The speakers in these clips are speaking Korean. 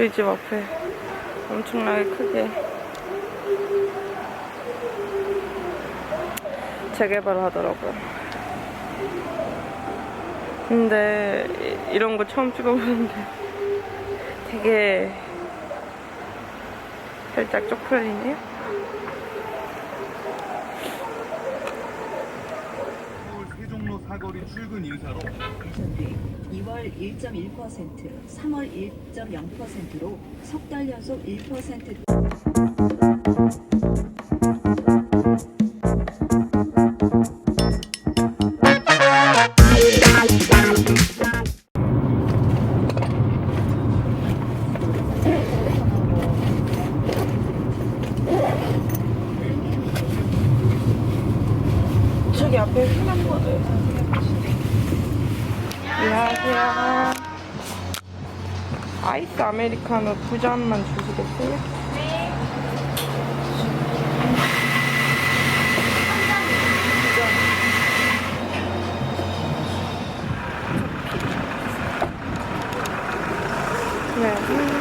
저희 집 앞에 엄청나게 크게 재개발을 하더라고요. 근데 이- 이런 거 처음 찍어보는데 되게 살짝 쪽팔리네요. 서울 세종로 사거리 출근 인사로 2월 1.1%, 3월 1.0%로 석 달 연속 1% 저기 앞에 휘는 거 안녕하세요. 아이스 아메리카노 두 잔만 주시겠어요? 네.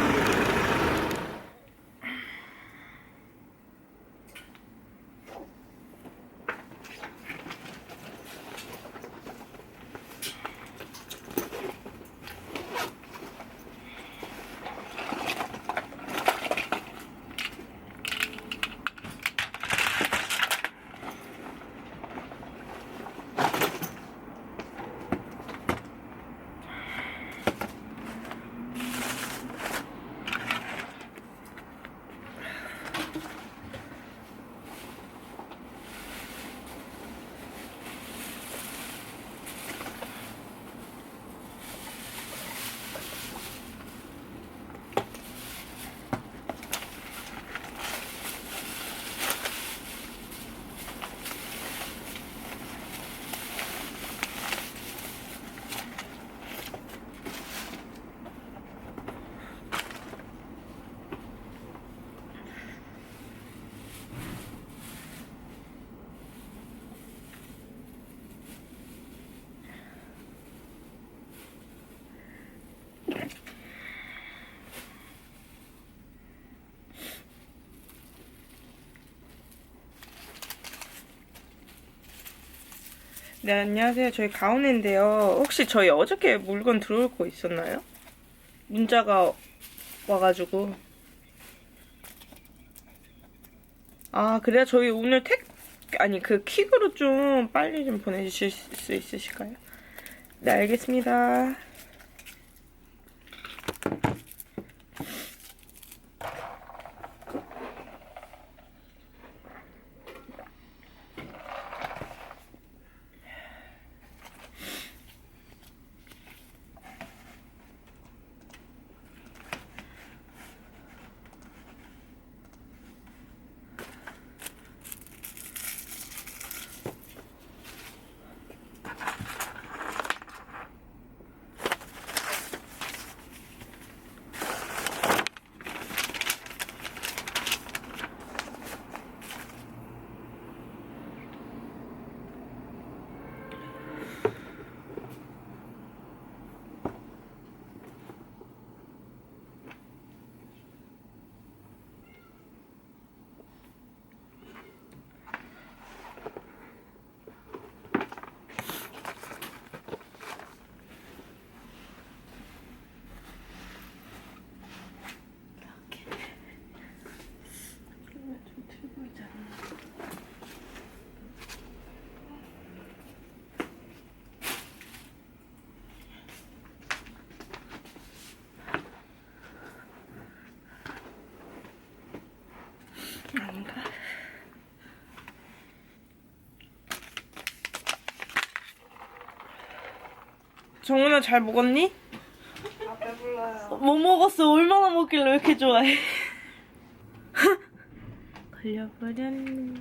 네, 안녕하세요. 저희 가온인데요. 혹시 저희 어저께 물건 들어올 거 있었나요? 문자가 와가지고. 아, 그래요? 저희 오늘 택, 아니, 그 킥으로 좀 빨리 좀 보내주실 수 있으실까요? 네, 알겠습니다. 정훈아 잘 먹었니? 아 배불러요. 뭐 먹었어? 얼마나 먹길래 왜 이렇게 좋아해? 걸려버렸네.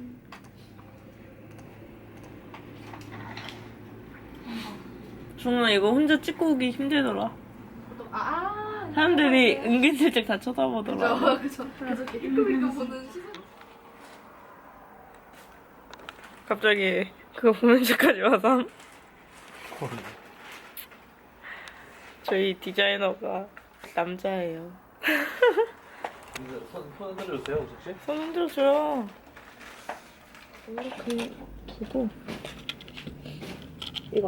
정훈아 이거 혼자 찍고 오기 힘들더라. 아. 사람들이 은근슬쩍 다 쳐다보더라. 그죠. 그래서 이렇게 힐끔힐끔 보는 시선. 갑자기 그거 보면서까지 와서 저희 디자이너가 남자예요. 손, 손 흔들어주세요, 우석 씨. 손 흔들어줘요. 이렇게 두고 이거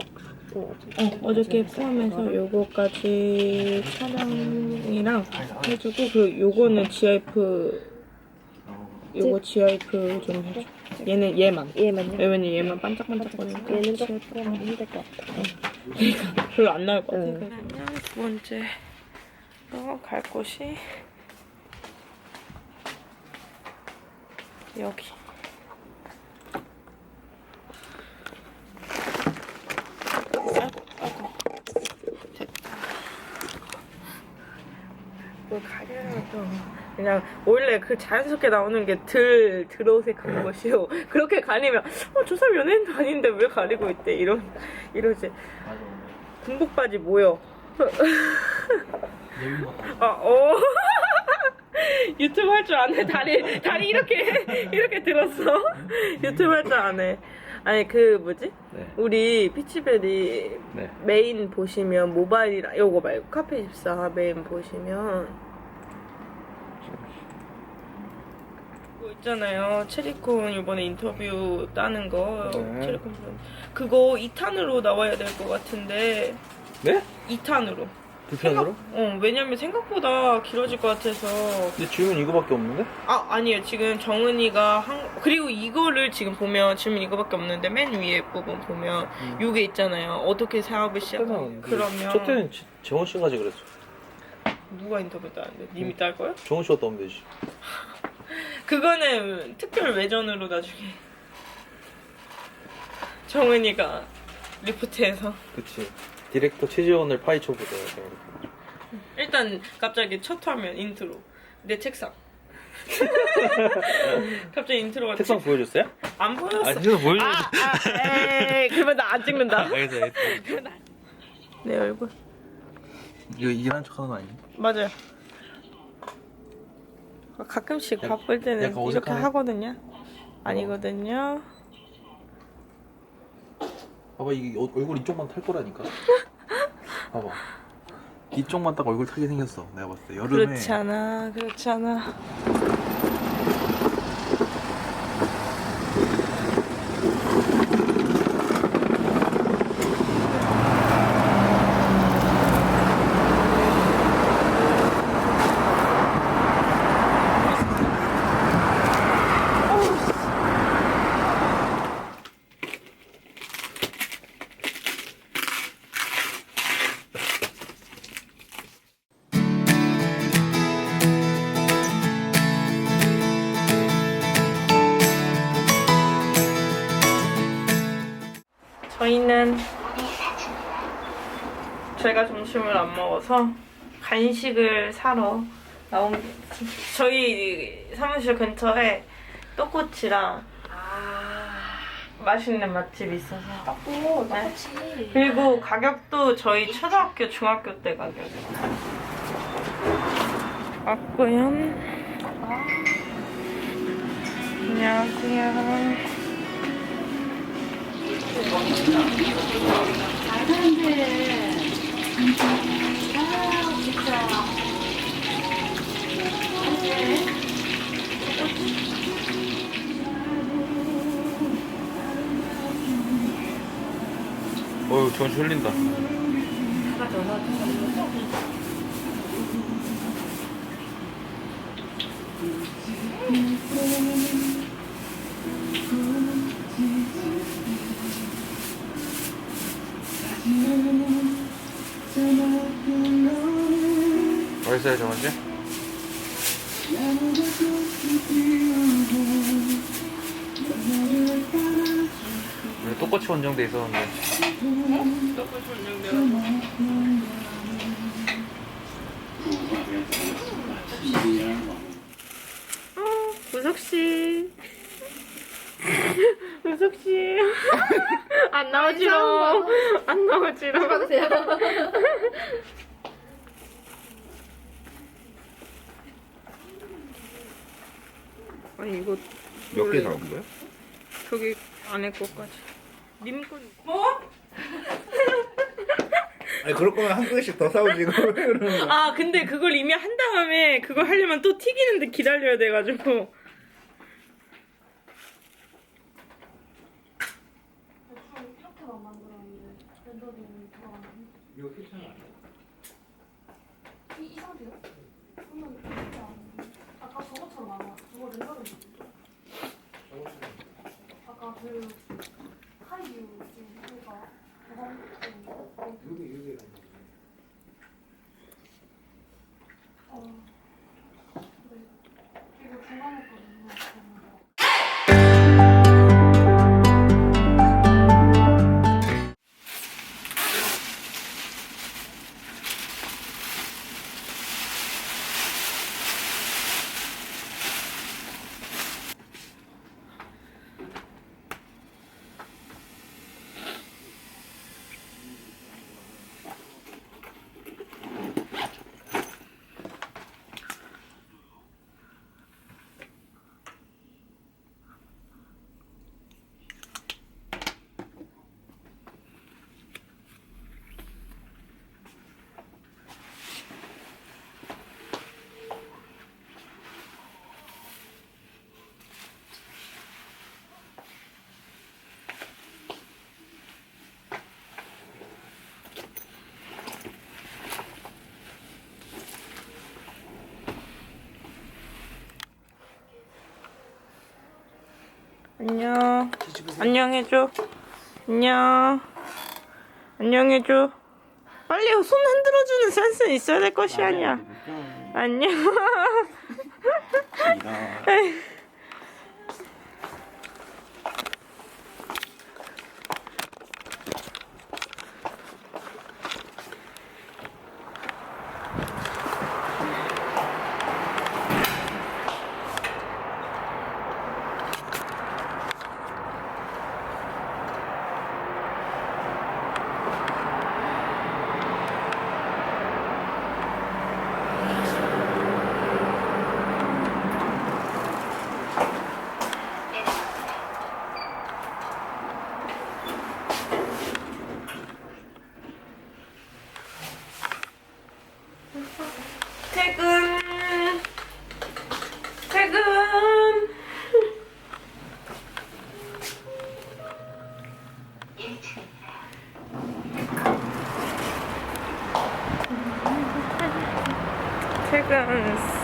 어, 어저께 포함해서 요거까지 촬영이랑 해주고 그 요거는 GIF 요거 GIF 좀 해줘. 얘는 얘만. 얘만요? 왜냐면 얘만 반짝반짝거리니까. 얘는 GIF 조금 힘들 것 같아. 별로 안 나올 것 같아. 응. 두 번째 어, 갈 곳이 여기. 아이고, 아이고. 됐다. 뭘 가려고 그냥 원래 그 자연스럽게 나오는 게덜 들어색한 것이요. 그렇게 가리면 어 저 사람 연예인도 아닌데 왜 가리고 있대 이런 이러지. 군복 바지 뭐여? 아, 어. 유튜브 할 줄 아네. 다리 다리 이렇게 이렇게 들었어. 유튜브 할 줄 아네. 아니 그 뭐지? 네. 우리 피치베리 네. 메인 보시면 모바일이랑 요거 말고 카페24 메인 보시면 그거 있잖아요. 체리콘 이번에 인터뷰 따는 거 네. 체리콘 분. 그거 2탄으로 나와야 될 것 같은데 네? 2탄으로. 두 편으로? 어, 왜냐면 생각보다 길어질 것 같아서. 근데 질문 이거밖에 없는데? 아, 아니에요. 지금 정은이가 한, 그리고 이거를 지금 보면 질문 이거밖에 없는데 맨 위에 부분 보면 요게 있잖아요. 어떻게 사업을 시작하고. 그러면. 저 때는 지- 정원 씨가 하지 그랬어. 누가 인터뷰 따는데? 님이 딸 거야? 정원 씨가 떠면 되지. 그거는 특별 외전으로 나중에. 정은이가 리포트해서. 그치. 디렉터 최지원을 파헤쳐보자. 일단 갑자기 첫 화면 인트로. 내 책상. 갑자기 인트로가 책상 책- 보여줬어요? 안 보였어. 아, 책상 보여줬어. 아, 아, 에이, 그러면 나 안 찍는다. 알겠어, 알겠어. 내 얼굴. 이거 일하는 척 하는 거 아니야? 맞아요. 가끔씩 약- 바쁠 때는 약간 이렇게 어색하네. 하거든요. 아니거든요. 봐봐, 이게 어- 얼굴 이쪽만 탈 거라니까. 봐봐. 이쪽만 딱 얼굴 타게 생겼어. 내가 봤을 때. 여름에. 그렇지 않아, 그렇지 않아. 저희는 제가 점심을 안 먹어서 간식을 사러 나온 저희 사무실 근처에 떡꼬치랑 맛있는 맛집이 있어서. 오, 네. 똑같이. 그리고 가격도 저희 초등학교 중학교 때 가격이에요. 왔고요. 안녕하세요 어휴, 씨 흘린다. 맛있 어요, 정원 씨? 우리 똑같이 원정돼 있었는데. 떡꼬치 원정대가 어, 우석 씨. 우석 씨. 안 나오지롱. 안 나오지롱. 받으세요. 아니 이거 몇 개 사온 거야? 저기 안에 것까지. 님 건. 뭐? 아니 그럴 거면 한 개씩 더 사오지 이거 왜 그러는 거야? 아 근데 그걸 이미 한 다음에 그걸 하려면 또 튀기는데 기다려야 돼가지고 이렇게만 만들었는데 렌더링 들어가는 이거 괜찮아. 이, 이 상태요? 그러면 그렇지 않은데 아까 저것처럼 안 와. 저거 렌더링 그 하이뷰 지금 그거가 저거 안녕. 안녕해줘. 안녕. 안녕해줘. 빨리 손 흔들어주는 센스는 있어야 될 것이 아니야. 안녕 퇴근. 퇴근. 퇴근